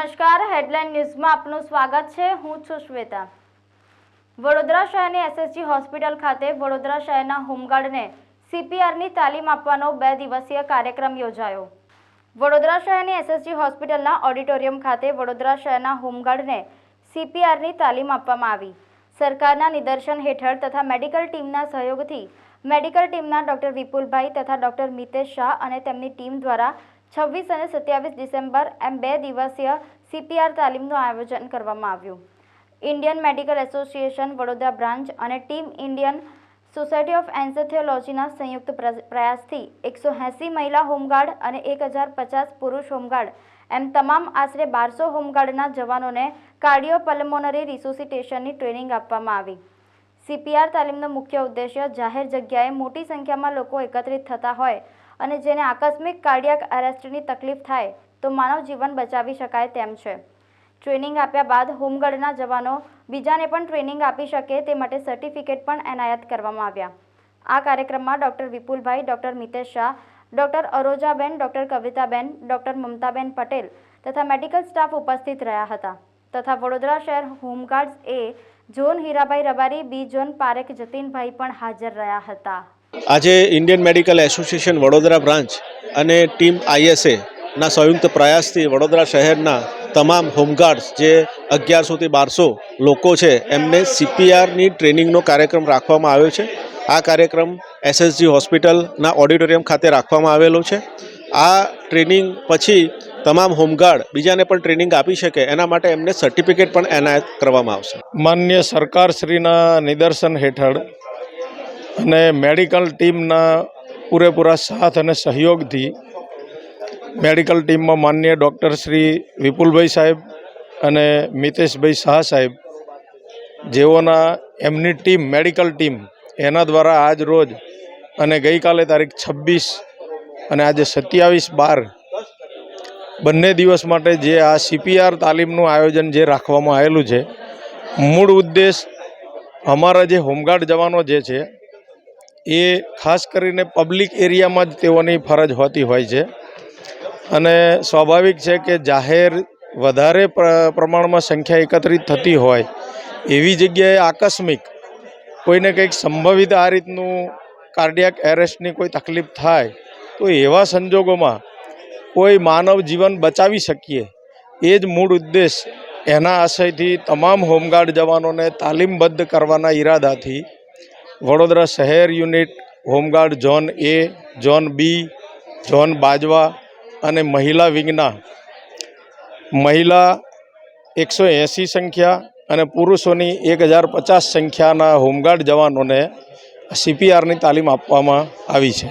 Headline ન્યૂઝમાં આપનું સ્વાગત છે. હું છું શ્વેતા. વડોદરા શહેરની એસએસજી હોસ્પિટલ ખાતે વડોદરા શહેરના હોમગાર્ડને સીપીઆરની તાલીમ આપવાનો બે દિવસીય કાર્યક્રમ યોજાયો. વડોદરા શહેરની એસએસજી હોસ્પિટલના ઓડિટોરિયમ ખાતે વડોદરા શહેરના હોમગાર્ડને સીપીઆરની તાલીમ આપવામાં આવી. સરકારના નિદર્શન હેઠળ તથા મેડિકલ ટીમના સહયોગથી મેડિકલ ટીમના ડૉક્ટર વિપુલભાઈ તથા ડૉક્ટર મિતેશ શાહ અને તેમની ટીમ દ્વારા છવ્વીસ અને સત્યાવીસ ડિસેમ્બર એમ બે દિવસીય સીપીઆર તાલીમનું આયોજન કરવામાં આવ્યું. Indian Medical Association Vadodara branch અને ટીમ ઇન્ડિયન સોસાયટી ઓફ એન્સેથિયોલોજીના સંયુક્ત પ્ર- પ્રયાસથી એકસો એંસી મહિલા હોમગાર્ડ અને એક હજાર પચાસ પુરુષ હોમગાર્ડ એમ તમામ આશરે બારસો હોમગાર્ડના જવાનોને કાર્ડિયોપલ્મોનરી રિસોસિટેશનની ટ્રેનિંગ આપવામાં આવી. સીપીઆર તાલીમનો મુખ્ય ઉદ્દેશ્ય જાહેર જગ્યાએ મોટી સંખ્યામાં લોકો એકત્રિત થતા હોય અને જેને આકસ્મિક કાર્ડિયાક એરેસ્ટની તકલીફ થાય તો માનવ જીવન બચાવી શકાય તેમ છે. ટ્રેનિંગ આપ્યા બાદ હોમગાર્ડના જવાનો બીજાને પણ ટ્રેનિંગ આપી શકે તે માટે સર્ટિફિકેટ પણ એનાયત કરવામાં આવ્યા. આ કાર્યક્રમમાં doctor Vipulbhai, doctor Mitesh Shah, doctor Arojaben, doctor Kavitaben, doctor Mamtaben Patel તથા મેડિકલ સ્ટાફ ઉપસ્થિત રહ્યા હતા. તથા વડોદરા શહેર home guards A zone Hirabhai Rabari, B zone Parekh Jatinbhai પણ હાજર રહ્યા હતા. આજે Indian Medical Association Vadodara branch અને ટીમ આઈએસએ ના સંયુક્ત પ્રયાસથી વડોદરા શહેરના તમામ હોમગાર્ડ્સ જે અગિયારસોથી બારસો લોકો છે, એમને સીપીઆરની ટ્રેનિંગનો કાર્યક્રમ રાખવામાં આવ્યો છે. આ કાર્યક્રમ એસએસજી હોસ્પિટલના ઓડિટોરિયમ ખાતે રાખવામાં આવેલો છે. આ ટ્રેનિંગ પછી તમામ હોમગાર્ડ બીજાને પણ ટ્રેનિંગ આપી શકે, એના માટે એમને સર્ટિફિકેટ પણ એનાયત કરવામાં આવશે. માન્ય સરકારશ્રીના નિદર્શન હેઠળ અને મેડિકલ ટીમના પૂરેપૂરા સાથ અને સહયોગથી મેડિકલ ટીમમાં માન્ય ડૉક્ટર શ્રી વિપુલભાઈ સાહેબ અને મિતેશભાઈ શાહ સાહેબ, જેઓના એમની ટીમ, મેડિકલ ટીમ, એના દ્વારા આજ રોજ અને ગઈકાલે તારીખ છવ્વીસ અને આજે સત્યાવીસ બાર બંને દિવસ માટે જે આ સીપીઆર તાલીમનું આયોજન જે રાખવામાં આવેલું છે, મૂળ ઉદ્દેશ અમારા જે હોમગાર્ડ જવાનો જે છે એ ખાસ કરીને પબ્લિક એરિયામાં જ તેઓની ફરજ હોતી હોય છે. અને સ્વાભાવિક છે કે જાહેર વધારે પ્ર- પ્રમાણમાં સંખ્યા એકત્રિત થતી હોય એવી જગ્યાએ આકસ્મિક કોઈને કંઈક સંભવિત આ રીતનું કાર્ડિયાક એરેસ્ટની કોઈ તકલીફ થાય, તો એવા સંજોગોમાં કોઈ માનવ જીવન બચાવી શકીએ એ જ મૂળ ઉદ્દેશ એના આશયથી તમામ હોમગાર્ડ જવાનોને તાલીમબદ્ધ કરવાના ઈરાદાથી વડોદરા શહેર unit, home guard zone A, zone B, zone Bajwa અને મહિલા વિંગના. મહિલા એકસો એંસી સંખ્યા અને પુરુષોની એક હજાર પચાસ સંખ્યાના હોમગાર્ડ જવાનોને સીપીઆરની તાલીમ આપવામાં આવી છે.